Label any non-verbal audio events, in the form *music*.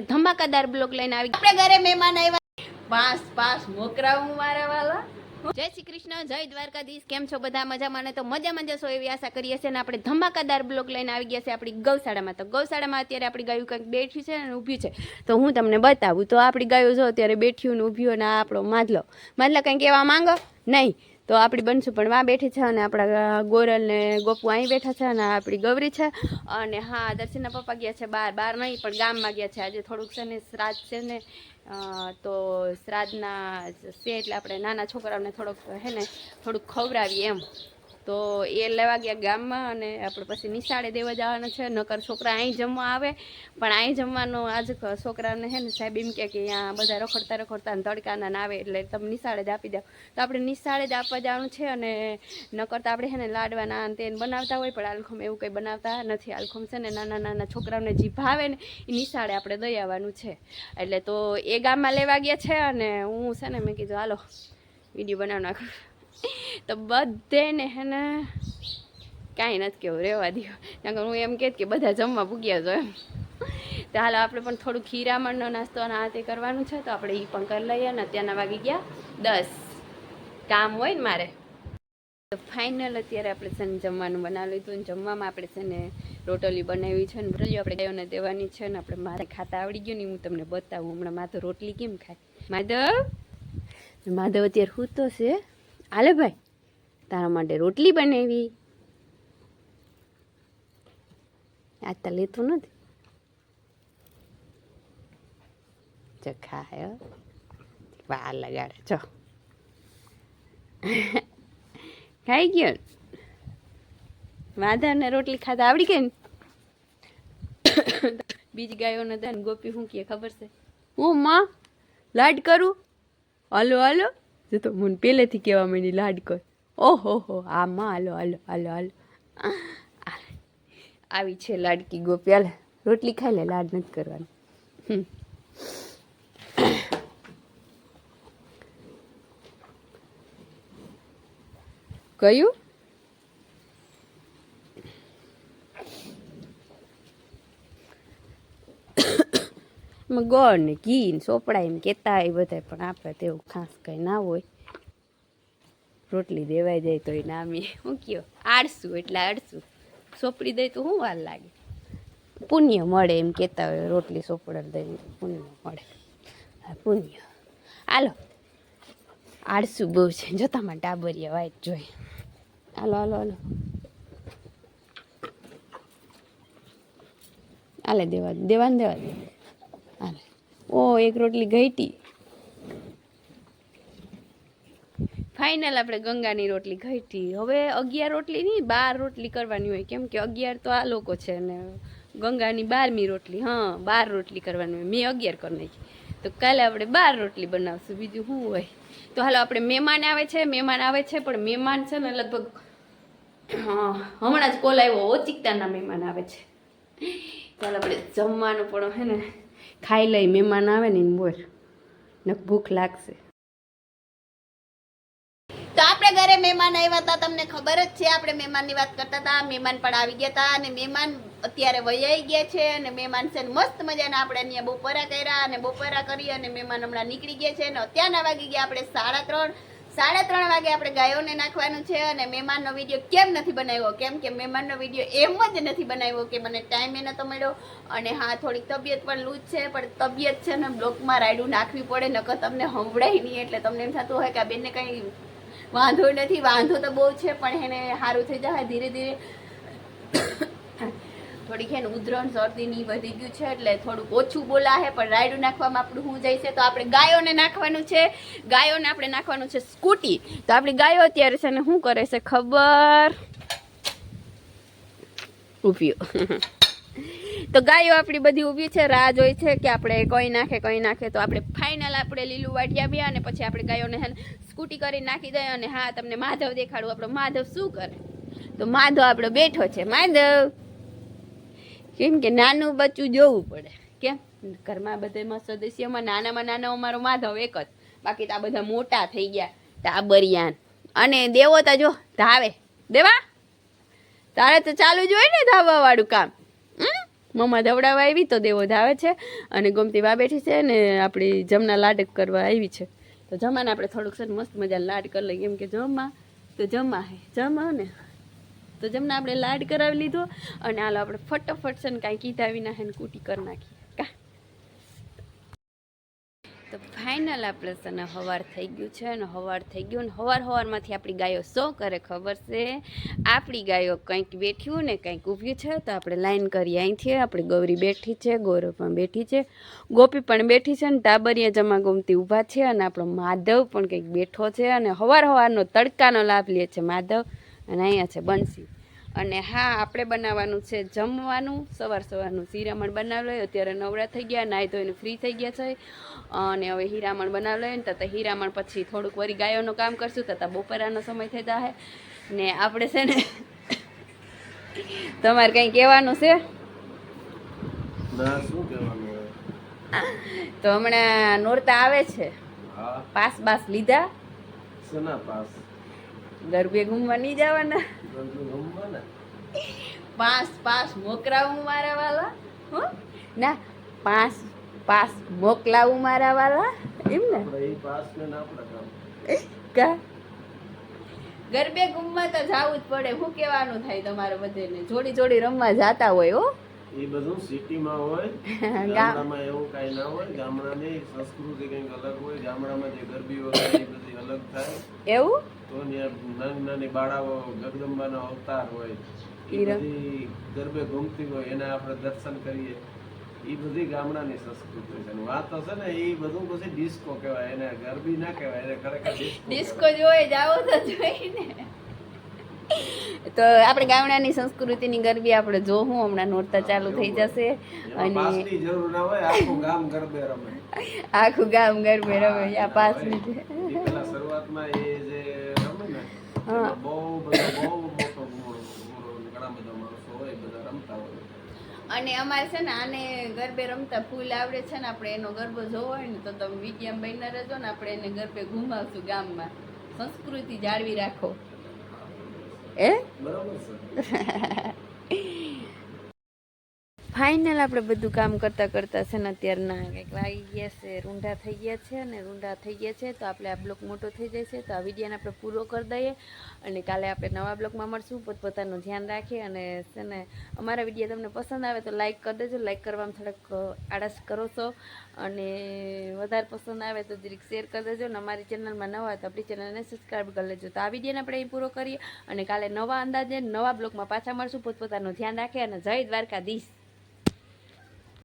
ધમાકાદાર block લઈને આવી આપણે ઘરે મહેમાન આવ્યા. પાસ પાસ મોકરાવું મારા વાલા. જય શ્રી કૃષ્ણ જય દ્વારકાધીશ. કેમ છો બધા? મજામાં ને? તો મજા મજા છો એવી આશા કરીએ છીએ અને આપણે ધમાકાદાર બ્લોક લઈને આવી ગયા છે આપણી ગૌશાળામાં. તો ગૌશાળામાં અત્યારે આપણી ગાયું કંઈક બેઠ્યું છે અને ઊભી છે. તો હું તમને બતાવું. તો આપણી ગાયું જો અત્યારે બેઠ્યું ને ઊભ્યું ને આપણો માદલો. માદલા કંઈક કહેવા માંગો? નહીં. તો આપણી બનશું પણ માં બેઠી છે અને આપણા ગોરલ ને ગોપુ અહીં બેઠા છે અને આપણી ગૌરી છે. અને હા, દર્શનના પપ્પા ગયા છે બહાર બહાર નહીં, પણ ગામમાં ગયા છે. આજે થોડુંક છે ને શ્રાદ્ધ છે ને તો શ્રાદ્ધના છે એટલે આપણે નાના છોકરાઓને થોડોક, હે ને, થોડુંક ખવડાવીએ એમ. તો એ લેવા ગયા ગામમાં અને આપણે પછી નિશાળે દેવા જવાના છે. નકર છોકરા અહીં જમવા આવે. પણ અહીં જમવાનો આજ છોકરાને હે ને સાહેબ એમ કે અહીંયા બધા રખડતા રખડતા ને તડકાના આવે એટલે તમે નિશાળે જ આપી દો. તો આપણે નિશાળે જ આપવા જવાનું છે અને નકર તો આપણે હે ને લાડવાના અને તેને બનાવતા હોય, પણ આલખમ એવું કંઈ બનાવતા નથી. આલખમ છે ને નાના નાના છોકરાઓને જે ભાવે ને એ નિશાળે આપણે દઈ આવવાનું છે. એટલે તો એ ગામમાં લેવા ગયા છે અને હું છે ને મેં કીધું, હાલો, વીડિયો બનાવી નાખું. તો બધેને હે ને કાંઈ નથી કેવું, રહેવા દો નકર હું એમ કહેત કે બધા જમવા ભૂગ્યા છો એમ. તો હાલો આપણે પણ થોડું ખીરામણનો નાસ્તો અને આ તે કરવાનું છે, તો આપણે એ પણ કરી લઈએ ને અત્યારના વાગી ગયા દસ. કામ હોય ને મારે. તો ફાઇનલ અત્યારે આપણે છે ને જમવાનું બનાવી લીધું ને જમવામાં આપણે છે ને રોટલી બનાવી છે ને રોટલી આપણે ગાયોને દેવાની છે ને આપણે મારે ખાતા આવડી ગયું ને હું તમને બતાવું. હમણાં માધવ રોટલી કેમ ખાય? માધવ? માધવ અત્યારે હું છે. હાલે ભાઈ, તારા માટે રોટલી બનાવી. આ તો લેતું નથી. ચખા હે હો. વાર લગાડે છો ખાઈ ગયો? ને? રોટલી ખાતા આવડી ગઈ ને? બીજી ગાયોને દાન ગોપી શું કહે ખબર છે? હું, માં, લાડ કરું? હલો, હાલો. જો તો મને પહેલેથી કહેવા માંડી, લાડ કર. ઓહો, હો, આમાં હાલો હાલો હાલો હાલો. આવી છે લાડકી ગોપી. હાલે રોટલી ખાઈ લે, લાડ નથી કરવાની. કયું એમાં ગોળ ને ઘી ને સોપડા એમ કહેતા હોય બધા પણ આપણે તેવું ખાસ કંઈ ના હોય. રોટલી દેવાઈ જાય તો એ નામી શું કયો? આળસુ એટલે આળસું. સોપડી દઈ તો શું વાર લાગે? પુણ્ય મળે એમ કહેતા હોય, રોટલી સોપડા દઈને પુણ્ય મળે. હા, પુણ્ય. હાલો. આળસું બહુ છે. જોતામાં ટાબરિયા વાઈટ જોઈ. હાલો હાલો હાલો. હાલે દેવા દેવાને દેવા દે. હાલે ઓ, એક રોટલી ઘઈટી. ફાઇનલ આપણે ગંગાની રોટલી ઘઈટી. હવે અગિયાર રોટલી નહીં, બાર રોટલી કરવાની હોય. કેમ કે અગિયાર તો આ લોકો છે ને, ગંગાની બારમી રોટલી. હા, બાર રોટલી કરવાની હોય. મેં અગિયાર કરી નાખી. તો કાલે આપણે બાર રોટલી બનાવશું. બીજું શું હોય? તો હાલો, આપણે મહેમાન આવે છે, મહેમાન આવે છે, પણ મહેમાન છે ને લગભગ હમણાં જ કોલ આવ્યો ઓચિકતાના મહેમાન આવે છે. ચાલ આપણે જમવાનું પણ હે ને ખાઈ લઈ, મહેમાન આવે ને બોલ ને ભૂખ લાગશે. તો આપણે ઘરે મહેમાન આવ્યા હતા તમને ખબર જ છે, આપણે મહેમાનની વાત કરતા હતા મહેમાન પણ આવી ગયા હતા અને મહેમાન અત્યારે વૈયાઈ ગયા છે અને મહેમાન છે મસ્ત મજાના આપણે અહીંયા બપોરા કર્યા અને બપોરા કરી અને મહેમાન હમણાં નીકળી ગયા છે અને અત્યારના વાગી ગયા આપણે સાડા ત્રણ. સાડા ત્રણ વાગે આપણે ગાયોને નાખવાનું છે અને મહેમાનનો વીડિયો કેમ નથી બનાવ્યો? કેમ કે મહેમાનનો વીડિયો એમ જ નથી બનાવ્યો કે મને ટાઈમ એ નતો મળ્યો અને હા, થોડીક તબિયત પણ લૂજ છે, પણ તબિયત છે ને બ્લોકમાં રાયડું નાખવી પડે, નકર તમને સંભળાય નહીં. એટલે તમને એમ થતું હોય કે આ બેનને કંઈ વાંધો નથી, વાંધો તો બહુ છે, પણ એને સારું થઈ જાય. ધીરે ધીરે થોડીક ને ઉધરણ શરદીની વધી ગયું છે એટલે થોડુંક ઓછું બોલાશે પણ રાયડું નાખવામાં આપણું શું જાય છે. તો આપણે ગાયોને નાખવાનું છે. ગાયોને આપણે નાખવાનું છે સ્કૂટી. તો આપણી ગાયો અત્યારે છે ને શું કરે છે ખબર? ઉભ્યો *laughs* તો ગાયો આપણી બધી ઊભી છે, રાહ જોઈ છે કે આપણે કોઈ નાખે કોઈ નાખે. તો આપણે ફાઇનલ આપણે લીલું વાટિયા બી અને પછી આપણે ગાયોને હે સ્કૂટી કરી નાખી દઈએ અને હા, તમને માધવ દેખાડું. આપણો માધવ શું કરે? તો માધવ આપણો બેઠો છે. માધવ! કેમ કે નાનું બચ્ચું જોવું પડે. કેમ? ઘરમાં બધામાં સદસ્યમાં નાનામાં નાનો અમારો માધવ એક જ. બાકી તો આ બધા મોટા થઈ ગયા, ટાબરિયાન. અને દેવો તો જો, ધાવે. દેવા? તારે તો ચાલુ જ હોય ને ધાવવાવાળું કામ? મમ્મા દવડાવવા આવી તો દેવો ધાવે છે. અને ગમતી બા બેઠી છે ને આપણી જમના લાડ કરવા આવી છે. તો જમાને આપણે થોડુંક છે મસ્ત મજા લાડ કરી લઈએ. કેમ કે જમા? તો જમા હે. જમા ને. તો જમના આપણે લાડ કરાવી લીધો અને હાલો આપણે ફટાફટ છે ને કાંઈ કીધા વિના હે ને કૂટી કરી નાખી કા? તો ફાઇનલ આપણે છે ને હવાર થઈ ગયું છે અને હવાર થઈ ગયું ને હવાર હવારમાંથી આપણી ગાયો શો કરે ખબર છે? આપણી ગાયો કંઈક બેઠ્યું ને કંઈક ઊભ્યું છે તો આપણે લાઈન કરી અહીંથી આપણી ગૌરી બેઠી છે, ગૌરવ પણ બેઠી છે, ગોપી પણ બેઠી છે ને ટાબરિયા જમા ગમતી ઊભા છે અને આપણો માધવ પણ કંઈક બેઠો છે અને હવાર હવારનો તડકાનો લાભ લે છે માધવ. અને અહીંયા છે બંસી. અને હા આપણે બનાવવાનું છે જમવાનું. સવાર સવારનું હીરામણ બનાવી લઈએ અત્યારે નવરા થઈ ગયા નાહી ધોઈને ફ્રી થઈ ગયા છે. અને હવે હીરામણ બનાવી લઈએ ને તો તો હીરામણ પછી થોડુંક વરી ગાયોનું કામ કરશું તો તો બપોરાનો સમય થઈ જાય ને આપણે છે ને તમારે કંઈ કહેવાનું છે? તો હમણાં નોરતા આવે છે. પાસ બાસ લીધા? પાસ? ગરબે ઘૂમવા નહીં જવાના. પાસ પાસ મોકલાવું મારા વાલા હો? ના પાસ પાસ મોકલાવું મારા વાલા એમ ને? કા? ગરબે ઘૂમવા તો જાવું જ પડે. શું કહેવાનું થાય તમારે બધાને? જોડી જોડી રમવા જાતા હોય હો? એ બધું સિટીમાં હોય ગામડામાં એવું કાંઈ ના હોય. ગામડાની સંસ્કૃતિ કંઈક અલગ હોય ગામડામાં જે ગરબી હોય એ બધી અલગ થાય. એવું? તો નાની નાની બાળાઓ જગદંબાના અવતાર હોય. એ બધી ગરબે ઘૂમતી હોય એના આપણે દર્શન કરીએ. એ બધી ગામડાની સંસ્કૃતિ છે. વાત તો છે ને એ બધું પછી ડિસ્કો કહેવાય. એને ગરબી ના કહેવાય એને ખરેખર ડિસ્કો ડિસ્કો જોઈ જાવો તો જોઈને. તો આપણે ગામડાની સંસ્કૃતિની ગરબી આપણે જોવું હમણાં નોરતા ચાલુ થઈ જશે અને આખું ગામ ગરબે રમે. આ પાસની અને અમારે છે ને આને ગરબે રમતા ફૂલ આવડે છે ને આપણે એનો ગરબો જોવો હોય ને તો તમે વિડીયમ બનીને રહેજો ને આપણે એને ગરબે ઘુમાવશું ગામમાં. સંસ્કૃતિ જાળવી રાખો. એ? બરાબર છે. *laughs* ફાઇનલ આપણે બધું કામ કરતાં કરતાં છે ને અત્યારના કંઈક વાગી ગયા છે, રૂંઢા થઈ ગયા છે અને રૂંઢા થઈ ગયા છે, તો આપણે આ બ્લોક મોટો થઈ જાય છે, તો આ વિડીયોને આપણે પૂરો કરી દઈએ અને કાલે આપણે નવા બ્લોકમાં મળશું, પોતપોતાનું ધ્યાન રાખીએ અને છે ને અમારા વીડિયો તમને પસંદ આવે તો લાઇક કરી દેજો લાઇક કરવામાં થોડાક આળસ કરો છો અને વધારે પસંદ આવે તો જરીક શેર કરી દેજો અને અમારી ચેનલમાં નવા હોય તો આપણી ચેનલને સબસ્ક્રાઈબ કરી લેજો. તો આ વિડીયોને આપણે અહીં પૂરો કરીએ અને કાલે નવા અંદાજે નવા બ્લોકમાં પાછા મળશું, પોતપોતાનું ધ્યાન રાખે અને જય દ્વારકાધીશ.